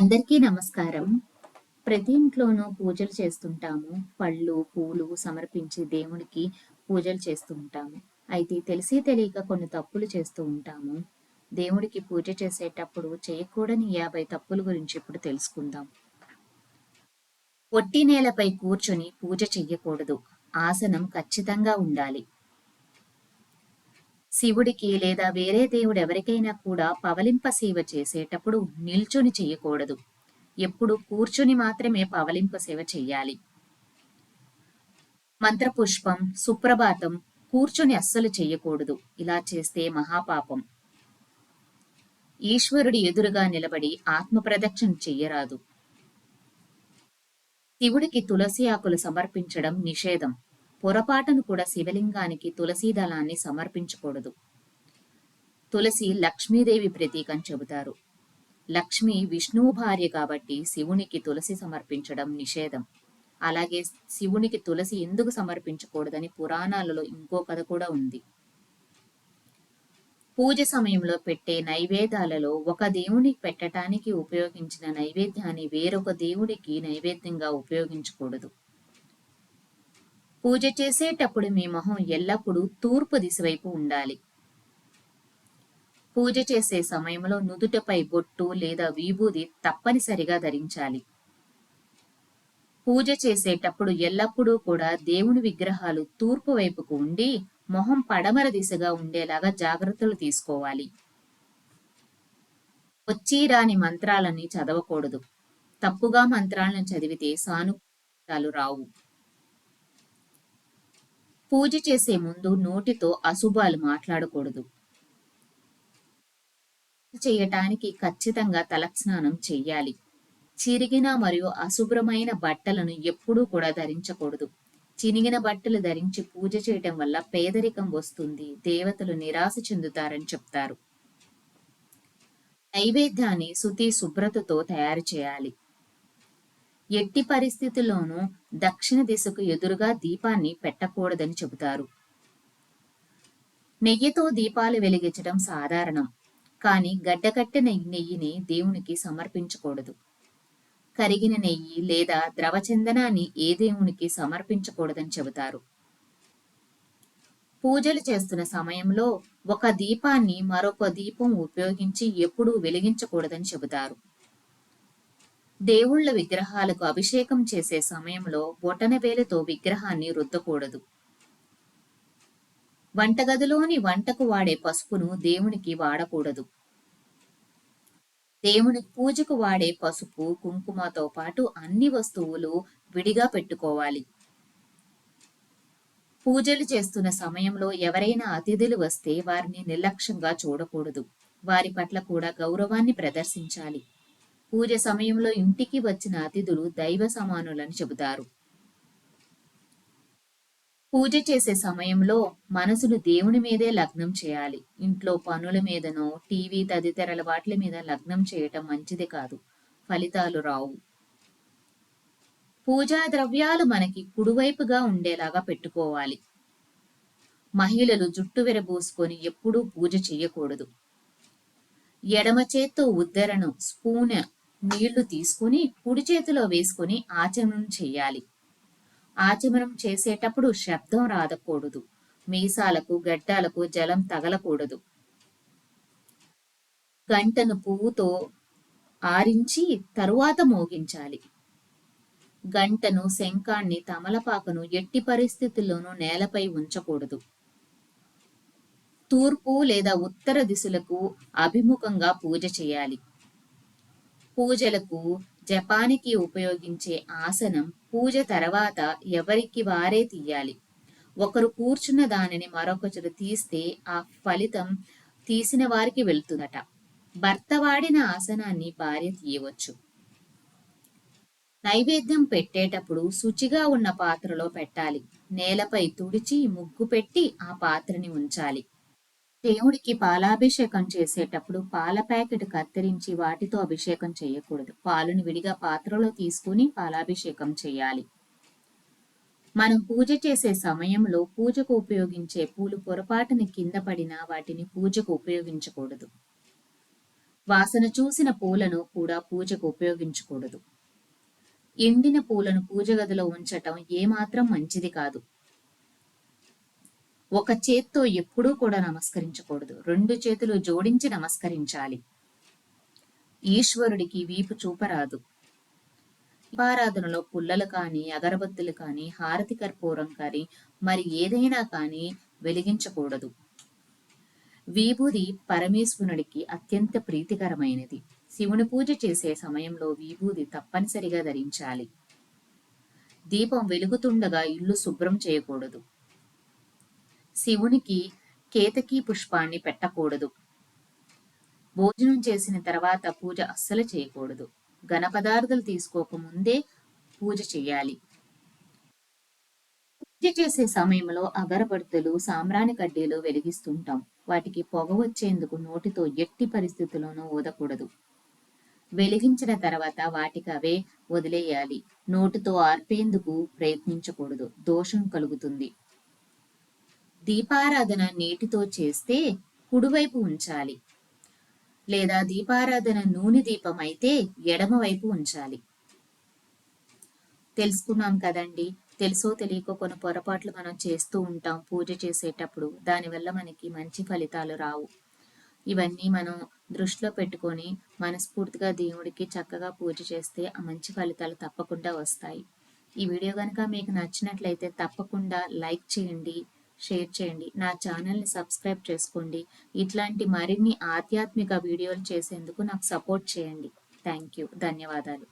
అందరికీ నమస్కారం. ప్రతి ఇంట్లోనూ పూజలు చేస్తుంటాము. పళ్ళు పూలు సమర్పించి దేవునికి పూజలు చేస్తూ ఉంటాము. అయితే తెలిసి తెలియక కొన్ని తప్పులు చేస్తూ ఉంటాము. దేవుడికి పూజ చేసేటప్పుడు చేయకూడని యాభై తప్పుల గురించి ఇప్పుడు తెలుసుకుందాం. ఒట్టి నేలపై కూర్చొని పూజ చెయ్యకూడదు. ఆసనం ఖచ్చితంగా ఉండాలి. శివుడికి లేదా వేరే దేవుడు ఎవరికైనా కూడా పవలింప సేవ చేసేటప్పుడు నిల్చొని చేయకూడదు. ఎప్పుడు కూర్చొని మాత్రమే పవలింప సేవ చేయాలి. మంత్రపుష్పం సుప్రభాతం కూర్చొని అస్సలు చేయకూడదు. ఇలా చేస్తే మహాపాపం. ఈశ్వరుడి ఎదురుగా నిలబడి ఆత్మ ప్రదక్షిణ చెయ్యరాదు శివుడికి తులసి ఆకులు సమర్పించడం నిషేధం. పొరపాటును కూడా శివలింగానికి తులసీ దళాన్ని సమర్పించకూడదు. తులసి లక్ష్మీదేవి ప్రతీకం చెబుతారు. లక్ష్మి విష్ణువు భార్య కాబట్టి శివునికి తులసి సమర్పించడం నిషేధం. అలాగే శివునికి తులసి ఎందుకు సమర్పించకూడదని పురాణాలలో ఇంకో కథ కూడా ఉంది. పూజ సమయంలో పెట్టే నైవేద్యాలలో ఒక దేవునికి పెట్టడానికి ఉపయోగించిన నైవేద్యాన్ని వేరొక దేవుడికి నైవేద్యంగా ఉపయోగించకూడదు. పూజ చేసేటప్పుడు మీ మొహం ఎల్లప్పుడూ తూర్పు దిశ వైపు ఉండాలి. పూజ చేసే సమయంలో నుదుటపై బొట్టు లేదా విభూది తప్పనిసరిగా ధరించాలి. పూజ చేసేటప్పుడు ఎల్లప్పుడూ కూడా దేవుని విగ్రహాలు తూర్పు వైపుకు ఉండి మొహం పడమర దిశగా ఉండేలాగా జాగ్రత్తలు తీసుకోవాలి. వచ్చి రాని మంత్రాలని చదవకూడదు. తప్పుగా మంత్రాలను చదివితే సానుకూలాలు రావు. పూజ చేసే ముందు నోటితో అశుభాలు మాట్లాడకూడదు. చేయటానికి ఖచ్చితంగా తలస్నానం చెయ్యాలి. చిరిగిన మరియు అశుభ్రమైన బట్టలను ఎప్పుడూ కూడా ధరించకూడదు. చినిగిన బట్టలు ధరించి పూజ చేయటం వల్ల పేదరికం వస్తుంది. దేవతలు నిరాశ చెందుతారని చెప్తారు. నైవేద్యాన్ని శుతి శుభ్రతతో తయారు చేయాలి. ఎట్టి పరిస్థితుల్లోనూ దక్షిణ దిశకు ఎదురుగా దీపాన్ని పెట్టకూడదని చెబుతారు. నెయ్యితో దీపాలు వెలిగించడం సాధారణం కానీ గడ్డకట్టిన నెయ్యిని దేవునికి సమర్పించకూడదు. కరిగిన నెయ్యి లేదా ద్రవచందనాన్ని ఏ దేవునికి సమర్పించకూడదని చెబుతారు. పూజలు చేస్తున్న సమయంలో ఒక దీపాన్ని మరొక దీపం ఉపయోగించి ఎప్పుడూ వెలిగించకూడదని చెబుతారు. దేవుళ్ళ విగ్రహాలకు అభిషేకం చేసే సమయంలో బొటనవేలుతో విగ్రహాన్ని రుద్దకూడదు. వంటగదిలోని వంటకు వాడే పసుపును దేవునికి వాడకూడదు. దేవుని పూజకు వాడే పసుపు కుంకుమతో పాటు అన్ని వస్తువులు విడిగా పెట్టుకోవాలి. పూజలు చేస్తున్న సమయంలో ఎవరైనా అతిథులు వస్తే వారిని నిర్లక్ష్యంగా చూడకూడదు. వారి పట్ల కూడా గౌరవాన్ని ప్రదర్శించాలి. పూజ సమయంలో ఇంటికి వచ్చిన అతిథులు దైవ సమానులని చెబుతారు. పూజ చేసే సమయంలో మనసును దేవుని మీదే లగ్నం చేయాలి. ఇంట్లో పనుల మీదనో టీవీ తదితరాల వాటి మీద లగ్నం చేయటం మంచిది కాదు. ఫలితాలు రావు. పూజా ద్రవ్యాలు మనకి కుడివైపుగా ఉండేలాగా పెట్టుకోవాలి. మహిళలు జుట్టు విరబూసుకొని ఎప్పుడూ పూజ చేయకూడదు. ఎడమ చేత్తో ఉద్దరను స్పూన్ నీళ్ళు తీసుకుని కుడి చేతిలో వేసుకుని ఆచమనం చేయాలి. ఆచమనం చేసేటప్పుడు శబ్దం రాదకూడదు. మీసాలకు గడ్డాలకు జలం తగలకూడదు. గంటను పువ్వుతో ఆరించి తరువాత మోగించాలి. గంటను శంఖాన్ని తమలపాకను ఎట్టి పరిస్థితుల్లోనూ నేలపై ఉంచకూడదు. తూర్పు లేదా ఉత్తర దిశలకు అభిముఖంగా పూజ చేయాలి. పూజలకు జపానికి ఉపయోగించే ఆసనం పూజ తర్వాత ఎవరికి వారే తీయాలి. ఒకరు కూర్చున్న దానిని మరొకరు తీస్తే ఆ ఫలితం తీసిన వారికి వెళ్తుందట. భర్త వాడిన ఆసనాన్ని భార్య తీయవచ్చు. నైవేద్యం పెట్టేటప్పుడు శుచిగా ఉన్న పాత్రలో పెట్టాలి. నేలపై తుడిచి ముగ్గు పెట్టి ఆ పాత్రని ఉంచాలి. దేవుడికి పాలాభిషేకం చేసేటప్పుడు పాల ప్యాకెట్ కత్తిరించి వాటితో అభిషేకం చేయకూడదు. పాలను విడిగా పాత్రలో తీసుకుని పాలాభిషేకం చేయాలి. మనం పూజ చేసే సమయంలో పూజకు ఉపయోగించే పూలు పొరపాటుని కింద పడినా వాటిని పూజకు ఉపయోగించకూడదు. వాసన చూసిన పూలను కూడా పూజకు ఉపయోగించకూడదు. ఎండిన పూలను పూజ గదిలో ఉంచటం ఏమాత్రం మంచిది కాదు. ఒక చేత్తో ఎప్పుడూ కూడా నమస్కరించకూడదు. రెండు చేతులు జోడించి నమస్కరించాలి. ఈశ్వరుడికి వీపు చూపరాదు. దీపారాధనలో పుల్లలు కానీ అగరబత్తులు కానీ హారతి కర్పూరం కానీ మరి ఏదైనా కానీ వెలిగించకూడదు. విభూది పరమేశ్వరుడికి అత్యంత ప్రీతికరమైనది. శివుని పూజ చేసే సమయంలో విభూది తప్పనిసరిగా ధరించాలి. దీపం వెలుగుతుండగా ఇల్లు శుభ్రం చేయకూడదు. శివునికి కేతకీ పుష్పాన్ని పెట్టకూడదు. భోజనం చేసిన తర్వాత పూజ అస్సలు చేయకూడదు. ఘన పదార్థాలు తీసుకోకముందే పూజ చేయాలి. పూజ చేసే సమయంలో అగరబత్తులు సాంబ్రాణి కడ్డీలు వెలిగిస్తుంటాం. వాటికి పొగ వచ్చేందుకు నోటితో ఎట్టి పరిస్థితుల్లోనూ ఊదకూడదు. వెలిగించిన తర్వాత వాటికి అవే వదిలేయాలి. నోటితో ఆర్పేందుకు ప్రయత్నించకూడదు. దోషం కలుగుతుంది. దీపారాధన నీటితో చేస్తే కుడివైపు ఉంచాలి. లేదా దీపారాధన నూనె దీపం అయితే ఎడమవైపు ఉంచాలి. తెలుసుకున్నాం కదండి. తెలుసో తెలియకో కొన్ని పొరపాట్లు మనం చేస్తూ ఉంటాం పూజ చేసేటప్పుడు. దానివల్ల మనకి మంచి ఫలితాలు రావు. ఇవన్నీ మనం దృష్టిలో పెట్టుకొని మనస్ఫూర్తిగా దేవుడికి చక్కగా పూజ చేస్తే ఆ మంచి ఫలితాలు తప్పకుండా వస్తాయి. ఈ వీడియో కనుక మీకు నచ్చినట్లయితే తప్పకుండా లైక్ చేయండి. షేర్ చేయండి. నా ఛానల్ని సబ్స్క్రైబ్ చేసుకోండి. ఇట్లాంటి మరిన్ని ఆధ్యాత్మిక వీడియోలు చేసేందుకు నాకు సపోర్ట్ చేయండి. Thank you. ధన్యవాదాలు.